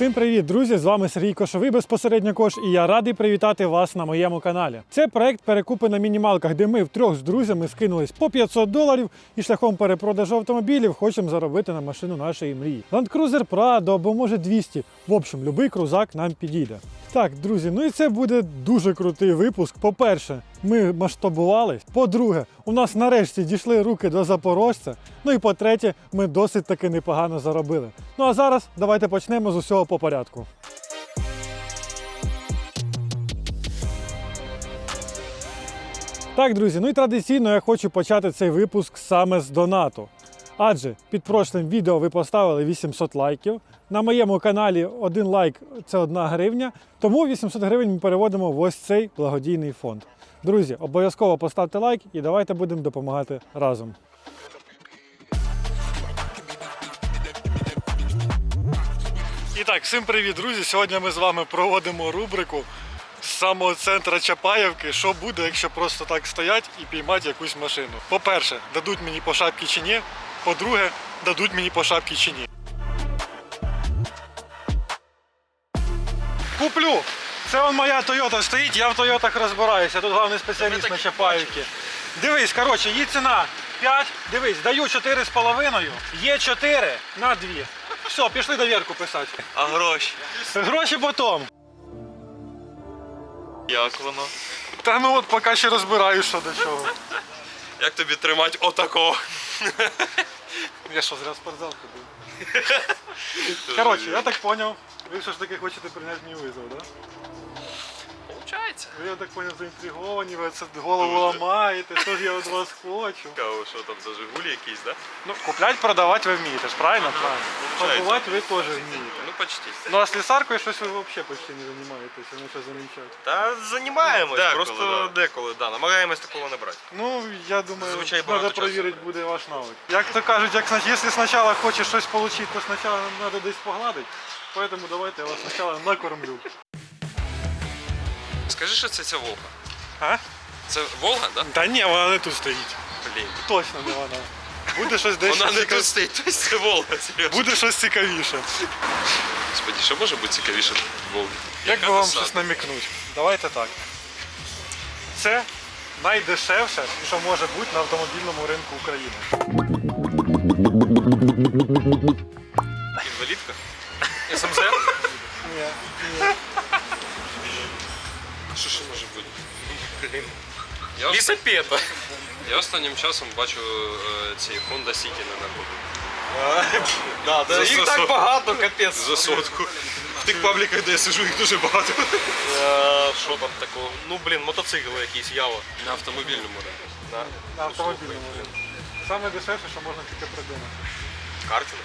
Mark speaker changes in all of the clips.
Speaker 1: Всім привіт, друзі! З вами Сергій Кошовий, безпосередньо Кош, і я радий привітати вас на моєму каналі. Це проект перекупи на мінімалках, де ми втрьох з друзями скинулись по 500 доларів і шляхом перепродажу автомобілів хочемо заробити на машину нашої мрії. Land Cruiser Prado або може 200. В общем, любий крузак нам підійде. Так, друзі, ну і це буде дуже крутий випуск. По-перше, ми масштабувались. По-друге, у нас нарешті дійшли руки до запорожця. Ну і по-третє, ми досить таки непогано заробили. Ну а зараз давайте почнемо з усього по порядку. Так, друзі, ну і традиційно я хочу почати цей випуск саме з донату. Адже під прошлим відео ви поставили 800 лайків. На моєму каналі один лайк це одна гривня. Тому 800 гривень ми переводимо в ось цей благодійний фонд. Друзі, обов'язково поставте лайк і давайте будемо допомагати разом. І так, всім привіт, друзі! Сьогодні ми з вами проводимо рубрику з самого центру Чапаєвки. Що буде, якщо просто так стоять і піймати якусь машину? По-перше, дадуть мені по шапці чи ні. По-друге, дадуть мені по шапці чи ні. Куплю! Це он моя Тойота стоїть, я в Тойотах розбираюся. Тут головний спеціаліст на Чапаївці. Дивись, коротше, її ціна 5. Дивись, даю 4,5. Є 4 на 2. Все, пішли довірку писати.
Speaker 2: А гроші?
Speaker 1: Гроші потом.
Speaker 2: Як воно?
Speaker 1: Та ну от поки ще розбираю, що до чого.
Speaker 2: Як тобі тримати отако?
Speaker 1: Я що, зря в спортзал ходив? Коротше, я так зрозумів, ви все ж таки хочете прийняти мій визов, так? Да?
Speaker 2: Получається.
Speaker 1: Ви, я так зрозумів, заінтриговані, ви це голову ламаєте, що ж я від вас хочу.
Speaker 2: Цікаво, що там за Жигулі якісь, да?
Speaker 1: Ну, купляти, продавати ви вмієте ж, правильно? Правильно. Торгувати ви теж вмієте.
Speaker 2: Ну почти.
Speaker 1: Ну а слісаркою щось ви взагалі почти не займаєтеся, ну що замічати.
Speaker 2: Та займаємось,
Speaker 3: Деколи,
Speaker 2: просто деколи, да. Намагаємось такого не брати.
Speaker 1: Ну, я думаю,
Speaker 2: Зазвичай
Speaker 1: треба
Speaker 2: багато часу.
Speaker 1: перевірити буде ваш навик. Як то кажуть, як, сна- якщо спочатку хочеш щось отримати, то спочатку треба десь погладити. Поэтому давайте я вас спочатку накормлю.
Speaker 3: Скажи, що це ця Волга.
Speaker 1: А?
Speaker 3: Це Волга, да?
Speaker 1: Та ні, вона не тут стоїть.
Speaker 3: Блін.
Speaker 1: Точно не вона. Буде щось дещо
Speaker 3: Вона не тут стоїть, тобто це Волга, серйозно.
Speaker 1: Буде щось цікавіше.
Speaker 3: Господи, що може бути цікавіше Волги?
Speaker 1: Як би вам щось намікнути? Давайте так. Це найдешевше, що може бути на автомобільному ринку України.
Speaker 3: Інвалідка? СМЗ?
Speaker 1: Ні, ні.
Speaker 3: Що ще може бути?
Speaker 2: Блін.
Speaker 3: Я, ост-
Speaker 2: Лісапета.
Speaker 3: я останнім часом бачу е, ці Honda City на находу.
Speaker 2: Да, да,
Speaker 3: За
Speaker 2: їх так багато, капець.
Speaker 3: За сотку. В тих пабліках, де я сижу, їх дуже багато.
Speaker 2: Е, Що там такого? Ну, блін, мотоцикли якісь, яво.
Speaker 3: На автомобільному ринку.
Speaker 2: Да.
Speaker 1: На автомобільному ринку. Саме дешевше, що можна тільки придумати.
Speaker 2: Картинг.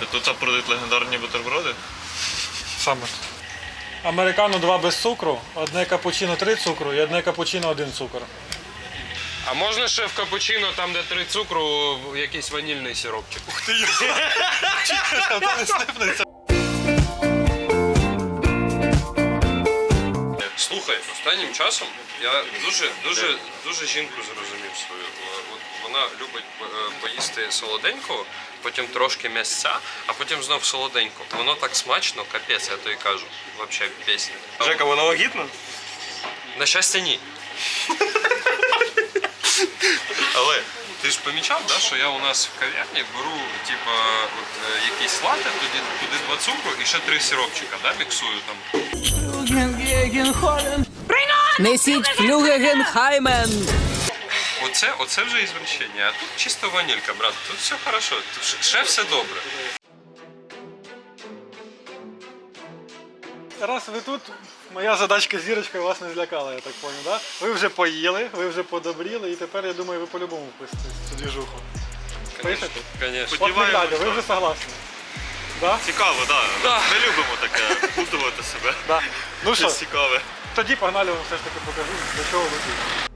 Speaker 4: Та тут продають легендарні бутерброди?
Speaker 1: Саме. Американо 2 без цукру, одне капучино 3 цукру і одне капучино 1 цукор.
Speaker 3: А можна ще в капучино, там де три цукру, якийсь ванільний сиропчик?
Speaker 1: Ух ти! Не слипнеться.
Speaker 3: Слухай, останнім часом я дуже, дуже, дуже жінку зрозумів свою. Е, От вона любить поїсти солоденького, потім трошки м'ясця, а потім знов солоденько. Воно так смачно, капець, я то і кажу. Взагалі пісня.
Speaker 2: Жека, воно вагітно?
Speaker 3: На щастя, ні. Але ти ж помічав, да, що я у нас в кав'ярні беру типа, от, е, якийсь лате, туди, туди два цукру і ще три сиропчика, да, міксую там.
Speaker 5: Несіть флюгегенхаймен!
Speaker 3: Оце, оце вже ізвращення, а тут чисто ванілька, брат. Тут все хорошо, тут ще- все добре.
Speaker 1: Раз ви тут, моя задачка зірочка вас не злякала, я так понял, да? Ви вже поїли, ви вже подобріли, і тепер я думаю, ви по-любому пишете цю двіжуху. Пишете?
Speaker 3: Конечно.
Speaker 1: От ви вже согласні. Да?
Speaker 4: Цікаво, так.
Speaker 3: Да.
Speaker 4: Ми любимо таке вплутувати себе.
Speaker 1: Да. Ну що,
Speaker 4: Щось цікаве.
Speaker 1: тоді погнали вам все ж таки покажу, до чого ви тут.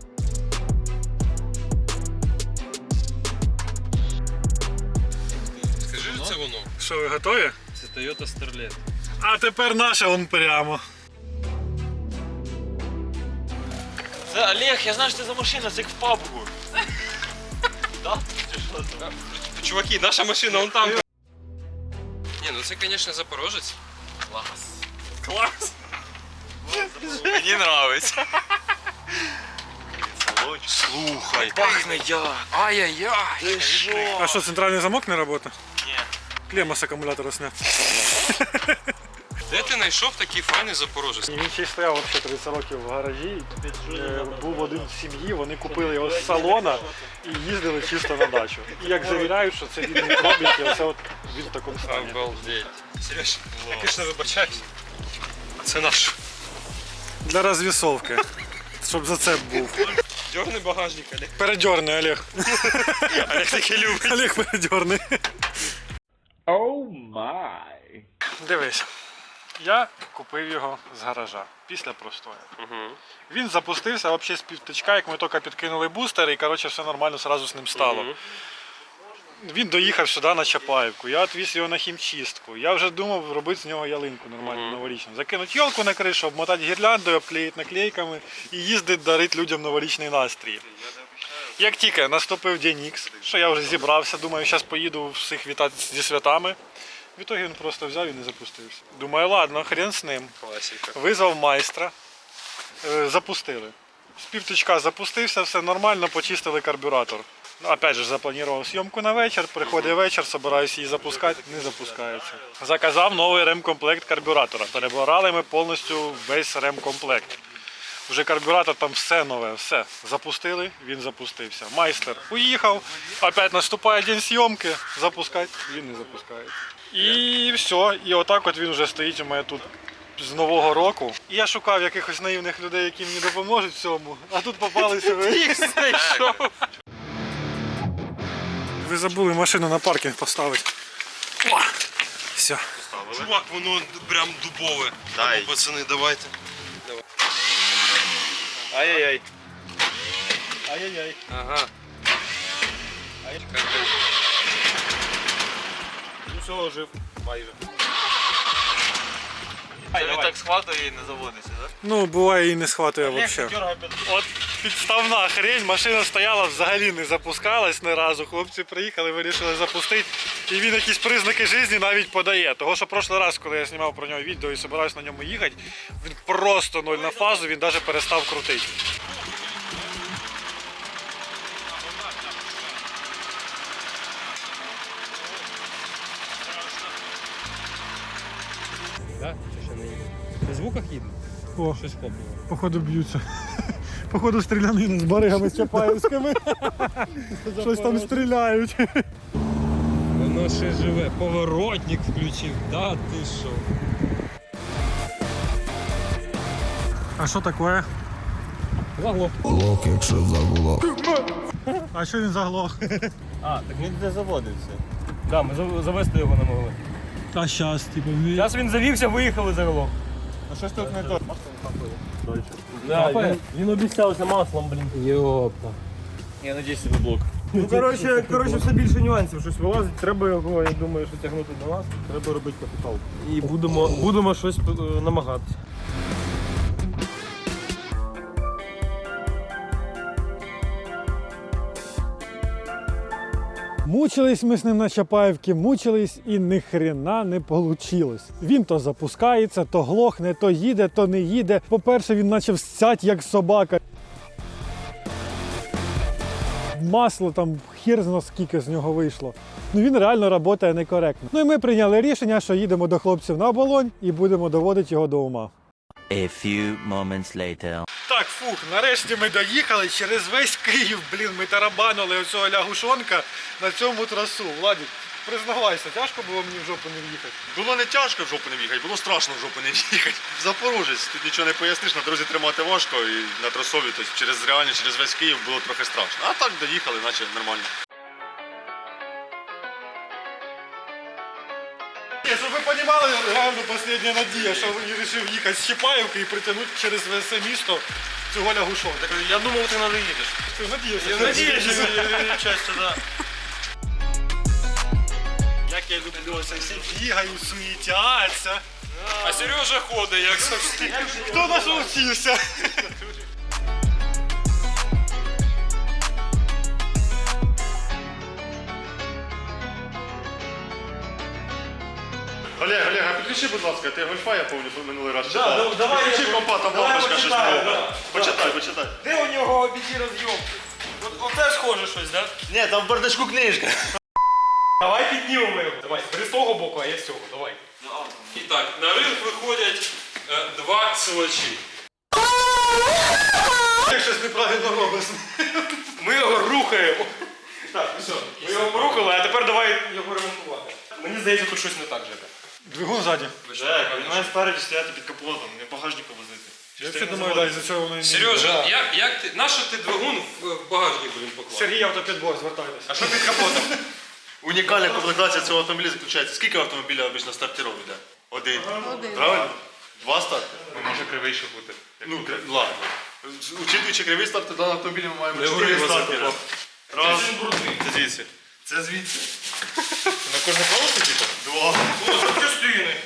Speaker 1: Що, ви готові?
Speaker 3: Це Toyota Starlet.
Speaker 1: А тепер наше он прямо.
Speaker 6: Це Олег, я знаю, що це за машина, це як в пабгу.
Speaker 3: Чуваки, наша машина вон там. Ні, ну це, звісно, запорожець. Клас. Клас.
Speaker 4: Мені нравиться.
Speaker 3: Слухай, пахне як. Ай-яй-яй.
Speaker 1: А що, центральний замок не працює?
Speaker 4: Ні.
Speaker 1: Клемма з акумулятора зняв.
Speaker 3: Де ти знайшов такий файний запорожець?
Speaker 1: Він ще й стояв взагалі 30 років в гаражі. Е, Був один в сім'ї, вони купили його з салона і їздили чисто на дачу. І як завіряють, що це він не робить, і оце от він в такому стані.
Speaker 3: Обалдеть. Сереж, я, звісно, вибачаюсь. Це наш.
Speaker 1: Для розвісовки. Щоб за це був.
Speaker 3: Дьорний багажник, Олег.
Speaker 1: Передьорний Олег.
Speaker 3: Олег таки любить.
Speaker 1: Олег передьорний. Дивись. Я купив його з гаража після простою. Він запустився взагалі з півтичка, як ми тільки підкинули бустер, і коротше все нормально одразу з ним стало. Він доїхав сюди на Чапаївку, я відвіз його на хімчистку. Я вже думав робити з нього ялинку нормальну новорічну. Закинути йолку на кришу, обмотати гірляндою, обклеїти наклейками і їздити дарити людям новорічний настрій. Як тільки наступив день Ікс, що я вже зібрався, думаю, зараз поїду всіх вітати зі святами. В ітогі він просто взяв і не запустився. Думаю, ладно, хрен з ним.
Speaker 3: Класика.
Speaker 1: Визвав майстра, е, запустили. З півтичка запустився, все нормально, почистили карбюратор. Опять же, запланував зйомку на вечір, приходить вечір, собираюся її запускати, не запускається. Заказав новий ремкомплект карбюратора. Перебирали ми повністю весь ремкомплект. Вже карбюратор там все нове, все. Запустили, він запустився. Майстер уїхав, опять наступає день зйомки, запускати, він не запускається. І все, і отак от він вже стоїть у мене тут з Нового року. І я шукав якихось наївних людей, які мені допоможуть в цьому, а тут попалися ви. Ви забули машину на паркінг поставити. О, Все.
Speaker 2: Чувак, воно прям дубове.
Speaker 4: Дай.
Speaker 2: Ну, пацани, давайте.
Speaker 4: Ай-яй-яй.
Speaker 1: Ай-яй-яй.
Speaker 3: Ага. Ай...
Speaker 4: Ну все, жив. Майже. Це він так схватує і не заводиться, так?
Speaker 1: Ну, буває і не схватує взагалі. От підставна хрень, машина стояла, взагалі не запускалась ні разу. Хлопці приїхали, вирішили запустити. І він якісь признаки життя навіть подає. Того, що прошлий раз, коли я знімав про нього відео і збирався на ньому їхати, він просто ноль на фазу, він навіть перестав крутити. О,
Speaker 3: Щось хлопнуло.
Speaker 1: походу б'ються. Походу стрілянина з баригами з Чапаївськими. Щось там стріляють.
Speaker 3: Воно ще живе. Поворотник включив. Да, ти що?
Speaker 1: А що таке?
Speaker 3: Заглох.
Speaker 1: А що він заглох?
Speaker 6: А, так він не заводився. Так, ми зав- завести його не могли.
Speaker 1: А щас, типу,
Speaker 6: Зараз він завівся, виїхали загалом. А щось тут не то. Да, він, він обіцявся маслом, блін.
Speaker 3: Йопта.
Speaker 6: Я надіюсь, це блок. Ну, коротше, коротше, все більше нюансів, щось вилазить. Треба його, я думаю, що тягнути до нас. Треба робити капітал. І будемо, будемо щось е, намагатися.
Speaker 1: Мучились ми з ним на Чапаївці, мучились і ні хрена не вийшло. Він то запускається, то глохне, то їде, то не їде. По-перше, він почав сцять як собака. Масло там хір зна скільки з нього вийшло. Ну він реально працює некоректно. Ну і ми прийняли рішення, що їдемо до хлопців на оболонь і будемо доводити його до ума.
Speaker 7: A few moments later.
Speaker 1: Так, фух, нарешті ми доїхали через весь Київ, блін, ми тарабанили оцього лягушонка на цьому трасу. Владик, признавайся, тяжко було мені в жопу не в'їхати.
Speaker 2: Було не тяжко в жопу не в'їхати, було страшно в жопу не в'їхати. Запорожець, тут нічого не поясниш, на дорозі тримати важко і на трасові, тобто через реально через весь Київ було трохи страшно. А так доїхали, наче нормально.
Speaker 1: Щоб ви розуміли, реально остання надія, що він вирішив їхати з Чапаївки і притягнути через все місто цього лягушонка.
Speaker 6: Я думав, ти не доїдеш.
Speaker 1: Ти надіявся?
Speaker 6: Я надіюся, часто, так.
Speaker 1: Як я люблю, це всі бігають, суетяться.
Speaker 3: А Сережа ходить, як завжди.
Speaker 1: Хто нас
Speaker 2: Олег, Олег, а підключи, будь ласка, ти гольфа, я пам'ятаю, минулий раз читав.
Speaker 6: да, давай
Speaker 2: Підключи
Speaker 6: я-
Speaker 2: компа, там
Speaker 6: давай
Speaker 2: лампочка щось
Speaker 6: почитаю,
Speaker 2: було.
Speaker 6: да.
Speaker 2: Почитай, почитай.
Speaker 6: Де у нього обіді розйомки? От, оце схоже щось, да?
Speaker 2: Ні, там в бардачку книжка.
Speaker 6: Давай піднімемо його. Давай, бери з того боку, а я з цього, давай.
Speaker 3: І так, на ринг виходять е, два силачі.
Speaker 1: Я щось неправильно робиш.
Speaker 6: Ми його рухаємо. Так, ну все. Ми його порухали, а тепер давай його ремонтувати. Мені здається, тут щось не так живе.
Speaker 1: Двигун ззаді.
Speaker 2: Жек, він має спереді стояти під капотом, не багажнику возити.
Speaker 1: Я все думаю, да, із-за цього не
Speaker 3: Сережа, як, як ти, нащо ти двигун в, в багажник, блін, поклав?
Speaker 1: Сергій автопідбор, звертайтеся.
Speaker 6: А що під капотом?
Speaker 2: Унікальна комплектація цього автомобіля заключається. Скільки автомобіля обично стартиров йде? Один. Правильно? Два старти?
Speaker 4: Може кривіше бути.
Speaker 2: Ну, кри- ладно. Учитуючи кривий старт, то даного автомобіля ми маємо 4 стартера. Раз. Це звідси. Це звідси.
Speaker 4: На кожне колесо типу?
Speaker 2: Два.
Speaker 6: О, частини.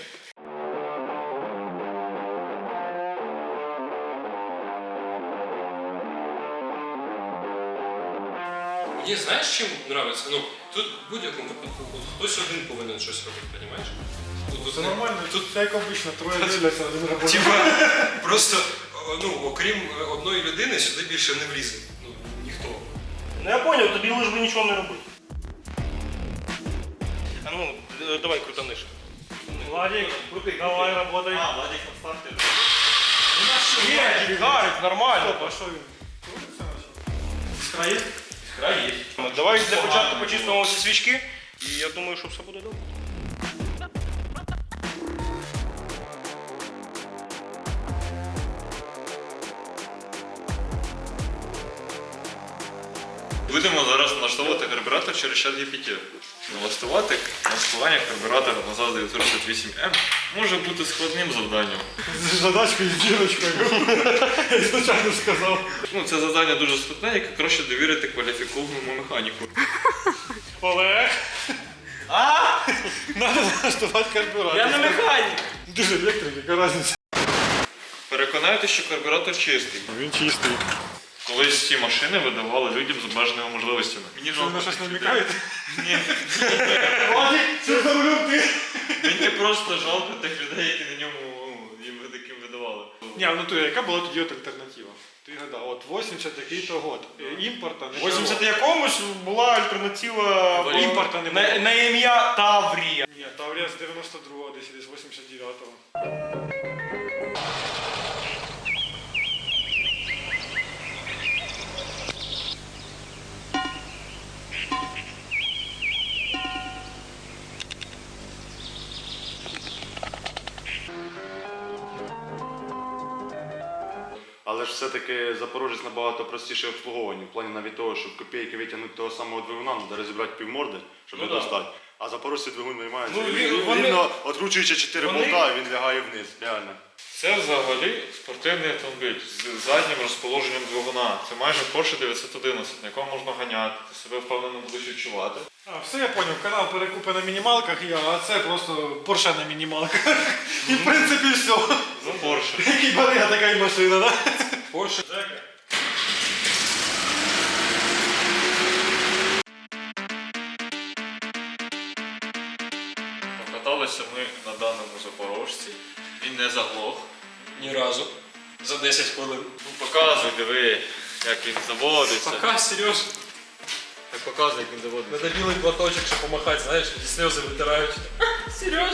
Speaker 3: Мені знаєш, чим подобається? Ну, тут в будь-якому випадку хтось один повинен щось робити, розумієш? Тут, тут
Speaker 1: Це нормально, тут як обично, троє дивляться, один робить.
Speaker 3: Типа, просто, о, ну, окрім е, одної людини, сюди більше не влізе. Ну, ніхто.
Speaker 6: Ну я поняв, тобі лиш би нічого не робити. А ну, е, давай крутаниш.
Speaker 1: Владик, давай работай.
Speaker 4: А, Владик старті.
Speaker 6: Є, гарить, нормально.
Speaker 1: А що він? Країв?
Speaker 6: Давай для початку почистимо всі свічки, і я думаю, що все буде добре.
Speaker 4: Будемо зараз налаштовувати карбюратор через чат GPT. Налаштувати налаштування карбюратора на ЗАЗ 968М може бути складним завданням.
Speaker 1: З задачкою з дірочкою. Я звичайно сказав.
Speaker 4: Ну, це завдання дуже складне, яке краще довірити кваліфікованому механіку.
Speaker 1: Олег. Надо налаштувати карбюратор.
Speaker 6: Я не механік.
Speaker 1: Дуже електрик, яка різниця.
Speaker 4: Переконайтеся, що карбюратор чистий.
Speaker 1: Він чистий.
Speaker 4: Колись ці машини видавали людям з обмеженими можливостями. Мені
Speaker 1: Ви на
Speaker 4: жалко.
Speaker 1: щось намікаєте? Ні. Владик, що за рулем ти?
Speaker 4: Мені просто жалко тих людей, які на ньому ну, їм таким видавали.
Speaker 1: Ні, ну то яка була тоді от альтернатива? Ти гадав, от 80 такий-то год. Е, Імпорта не
Speaker 6: В 80 якомусь була альтернатива
Speaker 1: імпорта не
Speaker 6: на,
Speaker 1: було.
Speaker 6: на ім'я Таврія.
Speaker 1: Ні, Таврія з 92-го, десь десь 89-го.
Speaker 2: Все-таки Запорожець набагато простіше обслуговування. В плані навіть того, щоб копійки витягнути того самого двигуна, треба розібрати півморди, щоб
Speaker 6: Ну
Speaker 2: не
Speaker 6: да.
Speaker 2: достати. А запорожці двигун виймається.
Speaker 6: Ну, він-
Speaker 2: він,
Speaker 6: вони-
Speaker 2: рівно откручуючи 4
Speaker 6: вони-
Speaker 2: болта, він лягає вниз. Реально.
Speaker 4: Це взагалі спортивний автомобіль з заднім розположенням двигуна. Це майже Porsche 911, на якому можна ганяти, ти себе впевнено будеш відчувати.
Speaker 1: А, все я поняв, канал перекупи на мінімалках, я, а це просто Порше на мінімалках. І в принципі все.
Speaker 4: За Porsche.
Speaker 1: Який барига, така й машина, да?
Speaker 3: Порше.
Speaker 4: Заглох.
Speaker 3: Ні разу. За 10 хвилин.
Speaker 4: Ну показуй, диви, як він заводиться.
Speaker 3: Пока, Сереж.
Speaker 4: Так показуй, як він заводиться.
Speaker 3: Надо білий платочок, щоб помахати, знаєш, і сльози витирають. Сереж.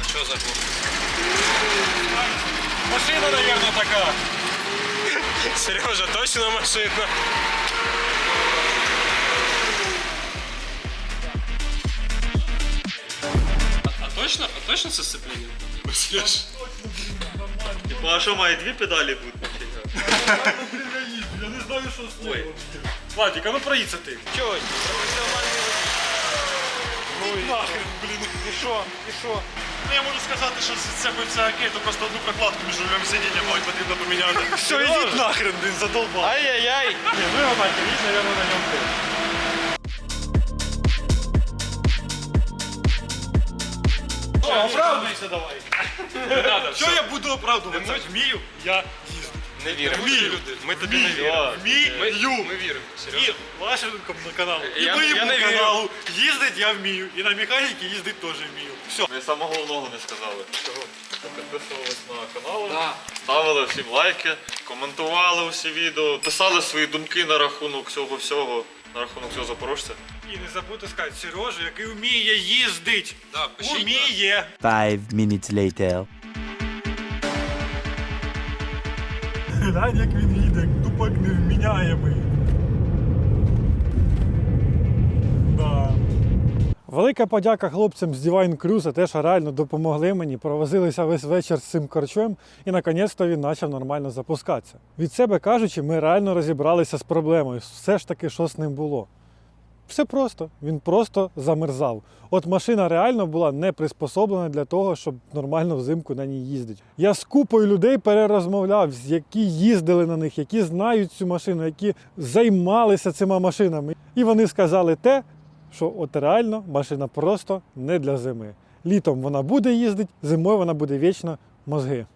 Speaker 3: А що за
Speaker 1: Машина, наверное, така.
Speaker 3: Сережа, точно машина. Точно, а точно це сцеплення? Сереж.
Speaker 4: Типа, а що має дві педалі бути?
Speaker 1: Я не знаю, що з ним. Владик, а ну проїдься ти.
Speaker 6: Чого?
Speaker 1: Ну нахрен, блін.
Speaker 6: І що? І що?
Speaker 2: Ну я можу сказати, що це би все окей, то просто одну прокладку між рулем і мабуть, потрібно поміняти.
Speaker 1: Що, ідіть нахрен, блін, задолбав.
Speaker 6: Ай-яй-яй!
Speaker 1: Ні, ну його нахер, їдь, наверное, на ньому ти.
Speaker 6: Оправдуйся давай.
Speaker 1: Що я буду оправдувати? Вмію? Я.
Speaker 3: Не віримо.
Speaker 2: Вмію.
Speaker 3: Ми тобі не віримо.
Speaker 2: Вмію.
Speaker 3: Ми, ми віримо. Серйозно.
Speaker 1: І вашому каналу, і
Speaker 3: Я-
Speaker 1: моєму
Speaker 3: не вірю.
Speaker 1: каналу. Їздить я вмію. І на механіки їздить теж вмію. Все.
Speaker 4: Ми самого головного не сказали. Чого? Підписувались на канал,
Speaker 3: Да.
Speaker 4: ставили всім лайки, коментували усі відео, писали свої думки на рахунок цього всього, на рахунок цього запорожця.
Speaker 1: І не забудьте сказати Сережу, який вміє їздить.
Speaker 3: Да, пишіть
Speaker 1: Уміє.
Speaker 7: Five minutes later.
Speaker 1: Глянь, як він їде, тупак невміняємий. Да. Велика подяка хлопцям з Divine Crew за те, що реально допомогли мені, провозилися весь вечір з цим корчом, і наконець-то він почав нормально запускатися. Від себе кажучи, ми реально розібралися з проблемою. Все ж таки, що з ним було. Все просто, він просто замерзав. От машина реально була не приспособлена для того, щоб нормально взимку на ній їздити. Я з купою людей перерозмовляв, які їздили на них, які знають цю машину, які займалися цими машинами. І вони сказали те, що от реально машина просто не для зими. Літом вона буде їздити, зимою вона буде вічно мозги.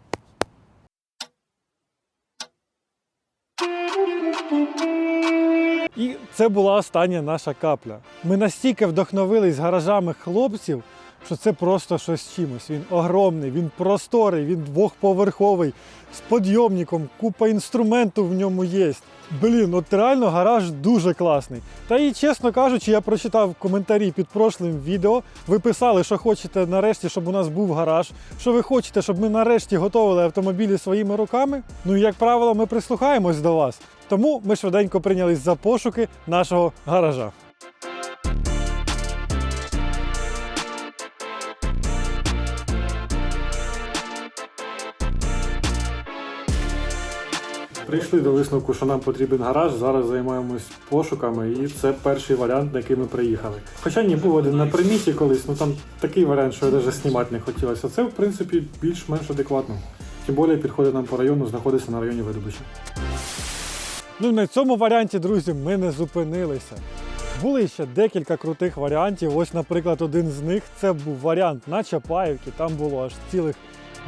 Speaker 1: І це була остання наша капля. Ми настільки вдохновились гаражами хлопців, що це просто щось з чимось. Він огромний, він просторий, він двохповерховий, з подйомником, купа інструменту в ньому є. Блін, от реально гараж дуже класний. Та і чесно кажучи, я прочитав коментарі під прошлим відео. Ви писали, що хочете нарешті, щоб у нас був гараж, що ви хочете, щоб ми нарешті готували автомобілі своїми руками. Ну і як правило, ми прислухаємось до вас. Тому ми швиденько прийнялись за пошуки нашого гаража. Прийшли до висновку, що нам потрібен гараж. Зараз займаємось пошуками, і це перший варіант, на який ми приїхали. Хоча ні, був один на приміті колись, ну там такий варіант, що я навіть знімати не хотілося. Це, в принципі, більш-менш адекватно. Тим більше підходить нам по району, знаходиться на районі видобичі. Ну, на цьому варіанті, друзі, ми не зупинилися. Були ще декілька крутих варіантів. Ось, наприклад, один з них це був варіант на Чапаївці. Там було аж цілих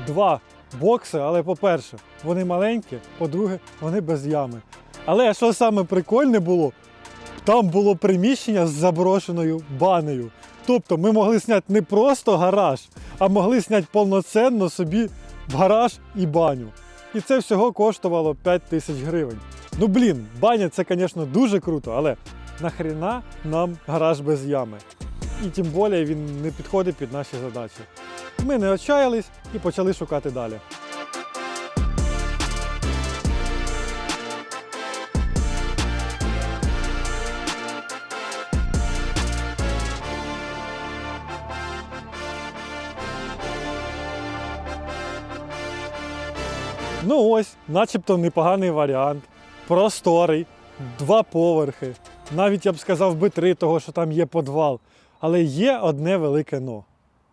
Speaker 1: два бокси. Але, по-перше, вони маленькі, по-друге, вони без ями. Але що саме прикольне було, там було приміщення з заброшеною банею. Тобто ми могли зняти не просто гараж, а могли зняти повноценно собі гараж і баню. І це всього коштувало 5 тисяч гривень. Ну блін, баня це, звісно, дуже круто, але нахріна нам гараж без ями. І тим більше він не підходить під наші задачі. Ми не отчаялись і почали шукати далі. Ну ось, начебто непоганий варіант. Просторий, два поверхи. Навіть я б сказав би три, того що там є подвал. Але є одне велике но.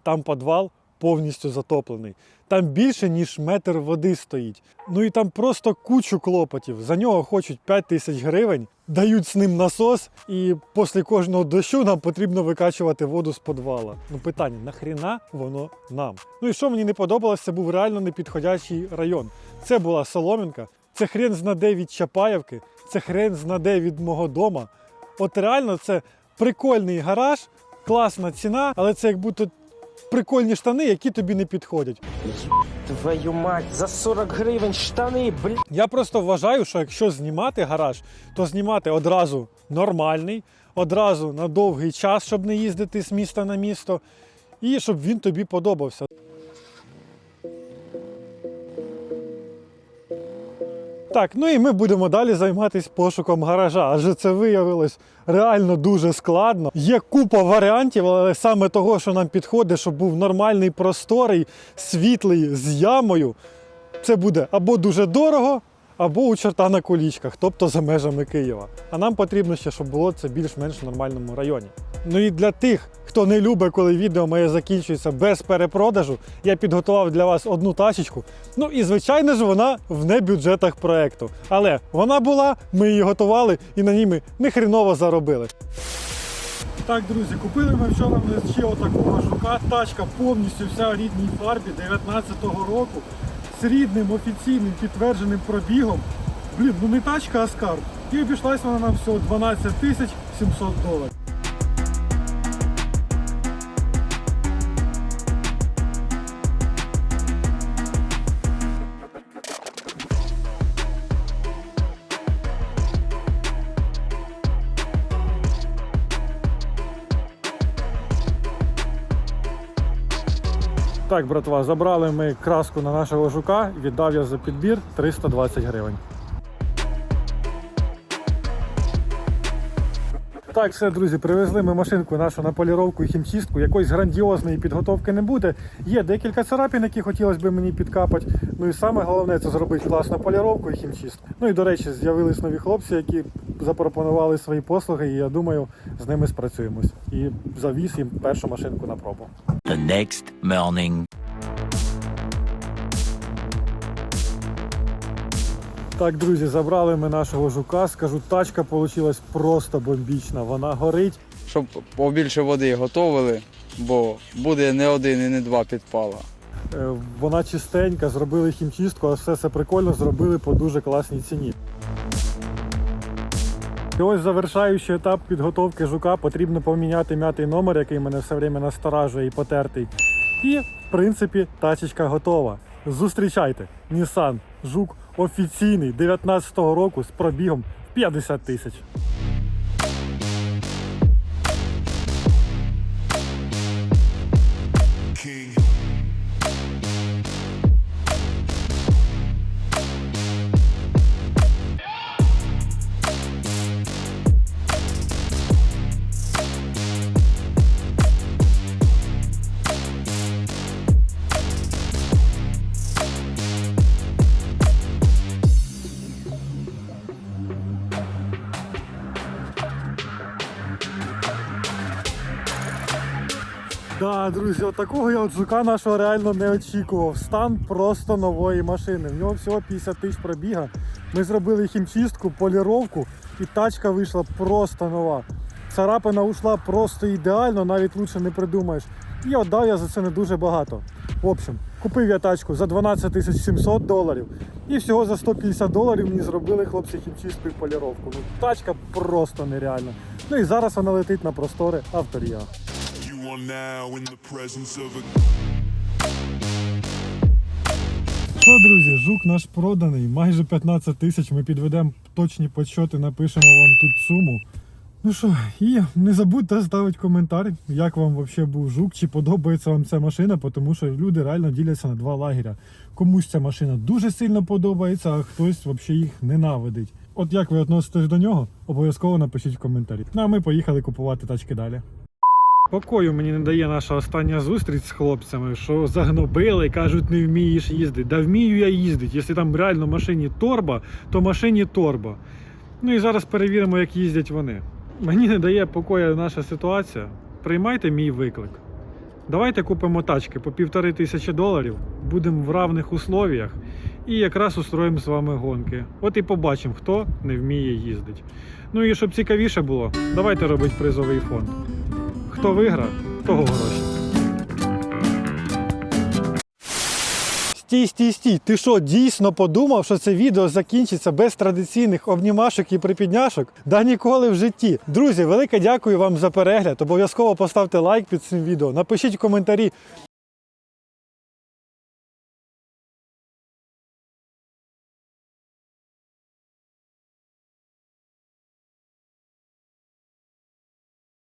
Speaker 1: Там подвал повністю затоплений. Там більше, ніж метр води стоїть. Ну і там просто кучу клопотів. За нього хочуть 5 тисяч гривень, дають з ним насос, і після кожного дощу нам потрібно викачувати воду з подвала. Ну питання, нахріна воно нам? Ну і що мені не подобалося, це був реально непідходящий район. Це була Соломінка, це хрен знаде від Чапаєвки, це хрен знаде від мого дома. От реально це прикольний гараж, класна ціна, але це як будто прикольні штани, які тобі не підходять.
Speaker 8: Твою мать, за 40 гривень штани, блядь.
Speaker 1: Я просто вважаю, що якщо знімати гараж, то знімати одразу нормальний, одразу на довгий час, щоб не їздити з міста на місто, і щоб він тобі подобався. Так, ну і ми будемо далі займатися пошуком гаража, адже це виявилось реально дуже складно. Є купа варіантів, але саме того, що нам підходить, щоб був нормальний, просторий, світлий з ямою, це буде або дуже дорого, або у чорта на колічках, тобто за межами Києва. А нам потрібно ще, щоб було це більш-менш в нормальному районі. Ну і для тих, хто не любить, коли відео моє закінчується без перепродажу, я підготував для вас одну тачечку. Ну і звичайно ж, вона в небюджетах проекту. Але вона була, ми її готували і на ній ми не хріново заробили. Так, друзі, купили ми вчора вночі отакого жука. Тачка повністю вся в рідній фарбі 19-го року. З рідним офіційним підтвердженим пробігом. Блін, ну не тачка, а скарб. І обійшлась вона нам всього 12 тисяч 700 доларів. Так, братва, забрали ми краску на нашого жука, віддав я за підбір 320 гривень. Так, все, друзі, привезли ми машинку нашу на поліровку і хімчистку. Якоїсь грандіозної підготовки не буде. Є декілька царапин, які хотілося б мені підкапати. Ну і саме головне це зробити класну поліровку і хімчистку. Ну і до речі, з'явились нові хлопці, які запропонували свої послуги, і я думаю, з ними спрацюємось. І завіз їм першу машинку на пробу.
Speaker 7: The next morning.
Speaker 1: Так, друзі, забрали ми нашого жука. Скажу, тачка вийшла просто бомбічна. Вона горить.
Speaker 9: щоб побільше води готували, бо буде не один і не два підпала.
Speaker 1: Е, Вона чистенька, зробили хімчистку, а все це прикольно зробили по дуже класній ціні. І ось завершаючий етап підготовки жука потрібно поміняти м'ятий номер, який мене все время насторажує і потертий. І, в принципі, тачечка готова. Зустрічайте! Nissan Жук офіційний 19-го року з пробігом в 50 тисяч. Друзі, от такого я от нашого реально не очікував. Стан просто нової машини. В нього всього 50 тисяч пробіга. Ми зробили хімчистку, поліровку, і тачка вийшла просто нова. Царапина ушла просто ідеально, навіть лучше не придумаєш. І отдав я за це не дуже багато. В общем, купив я тачку за 12 700 доларів. І всього за 150 доларів мені зробили хлопці хімчистку і поліровку. Ну, тачка просто нереальна. Ну і зараз вона летить на простори авторія.
Speaker 10: Are now in the presence of a
Speaker 1: Що, друзі, жук наш проданий, майже 15 тисяч. Ми підведемо точні подсчоти, напишемо вам тут суму. Ну що, і не забудьте ставити коментар, як вам взагалі був жук, чи подобається вам ця машина, тому що люди реально діляться на два лагеря. Комусь ця машина дуже сильно подобається, а хтось взагалі їх ненавидить. От як ви відноситесь до нього, обов'язково напишіть в коментарі. Ну а ми поїхали купувати тачки далі. Покою мені не дає наша остання зустріч з хлопцями, що загнобили, кажуть, не вмієш їздити. Да вмію я їздити. Якщо там реально машині торба, то машині торба. Ну і зараз перевіримо, як їздять вони. Мені не дає покою наша ситуація. Приймайте мій виклик. Давайте купимо тачки по півтори тисячі доларів, будемо в равних условіях і якраз устроїмо з вами гонки. От і побачимо, хто не вміє їздити. Ну і щоб цікавіше було, давайте робити призовий фонд. Хто виграв, того гроші. Стій, стій, стій. Ти що, дійсно подумав, що це відео закінчиться без традиційних обнімашок і припідняшок? Да ніколи в житті. Друзі, велике дякую вам за перегляд. Обов'язково поставте лайк під цим відео. Напишіть в коментарі,